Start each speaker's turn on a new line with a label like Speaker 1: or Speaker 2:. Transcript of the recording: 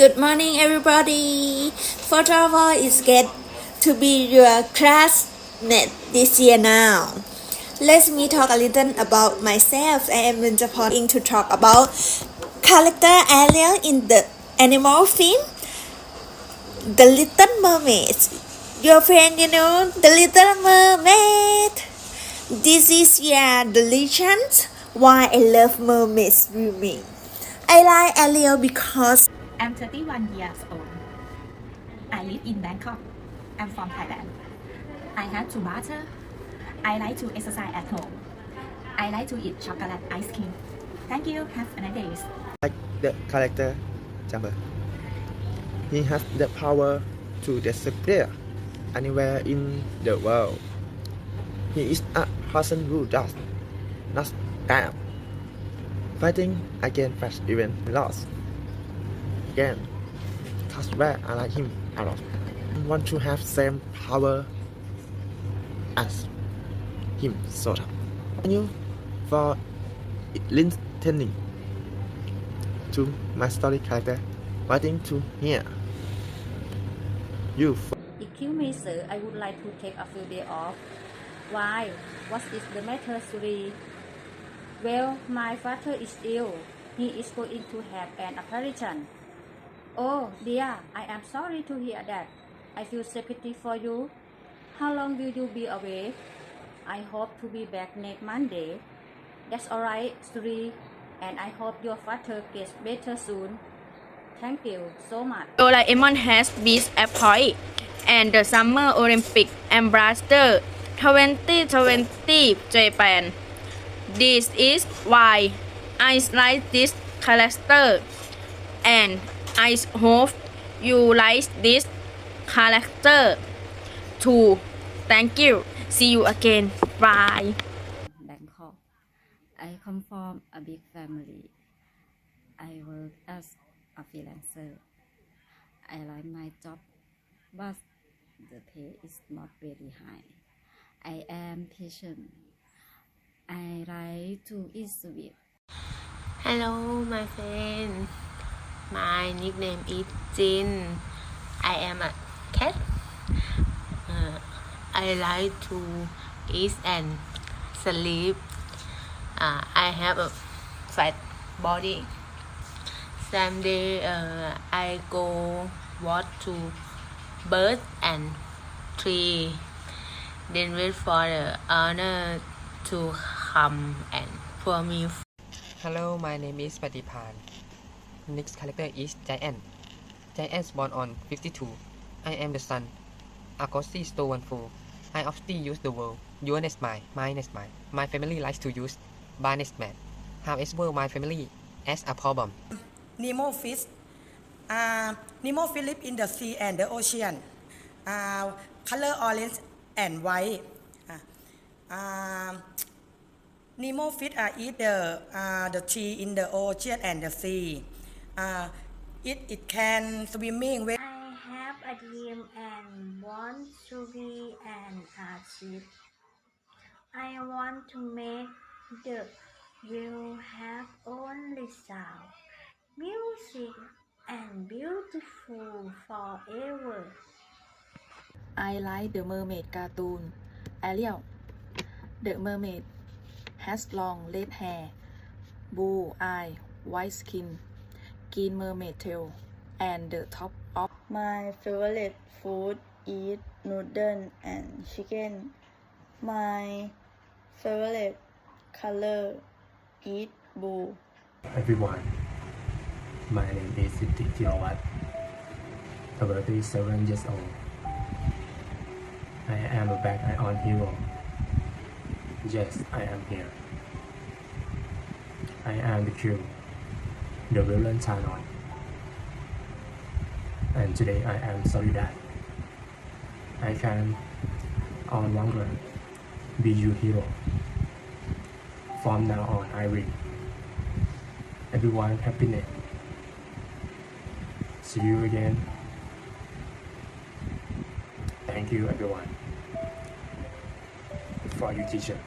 Speaker 1: Good morning, everybody. First of all, it's great to be your classmate this year now. Let me talk a little about myself. I am in to talk about character Ariel in the animal film, The Little Mermaid. Your friend, you know, The Little Mermaid. This is yeah the legend why I love mermaid swimming. I like Ariel because
Speaker 2: I'm 31 years old. I live in Bangkok. I'm from Thailand. I have two daughters. I like to exercise at home. I like to eat chocolate ice cream. Thank you. Have a nice day.
Speaker 3: like the character Jumper. He has the power to disappear anywhere in the world. He is a person who does not stop fighting against flash even lost. Again, that's where I like him a lot. I want to have same power as him sort of. Thank you for listening to my story character waiting to hear you
Speaker 4: Excuse me, sir. I would like to take a few days off. Why? What is the matter, Suri? Well, my father is ill. He is going to have an operation. Oh, dear, I am sorry to hear that. I feel sympathy for you. How long will you be away? I hope to be back next Monday. That's alright, Suri. And I hope your father gets better soon. Thank you so much.
Speaker 5: Doraemon has been appointed and the Summer Olympic Ambassador 2020 Japan. This is why I like this character and I hope you like this character too. Thank you. See you again. Bye.
Speaker 4: Bangkok. I come from a big family. I work as a freelancer. I like my job, but the pay is not very high. I am patient. I like to eat sweet.
Speaker 6: Hello, my friend. My nickname is Jin. I am a cat. Uh, I like to eat and sleep. Uh, I have a fat body. Someday uh, I go walk to birds and tree. Then wait for the owner to come and for me
Speaker 7: Hello, my name is Patipan. Next character is Giant. Giant born on 52. I am the sun. son. Agosti Stowanful. I often use the word your nest mine, my nest mine. My family likes to use bar nest man. However, my family has a problem.
Speaker 8: Nemo fish. Uh, Nemo live in the sea and the ocean. Uh, color orange and white. Uh, um, Nemo fish uh, eat the uh, the tree in the ocean and the sea. Uh, it it can swimming when
Speaker 9: I have a dream and want to be an artist. I want to make the will have only sound, music, and beautiful forever.
Speaker 5: I like the mermaid cartoon. Ariel. The mermaid has long red hair, blue eye, white skin, green mermaid tail, and the top of
Speaker 10: My favorite food is noodle and chicken. My favorite color is blue.
Speaker 11: everyone. My name is Siddhi Thirowat, 37 years old. I am a back ion hero. Yes, I am here. I am the Q, the villain Chanon. And today I am sorry that I can no longer be your hero. From now on, I will everyone happiness. See you again. Thank you everyone for your teacher.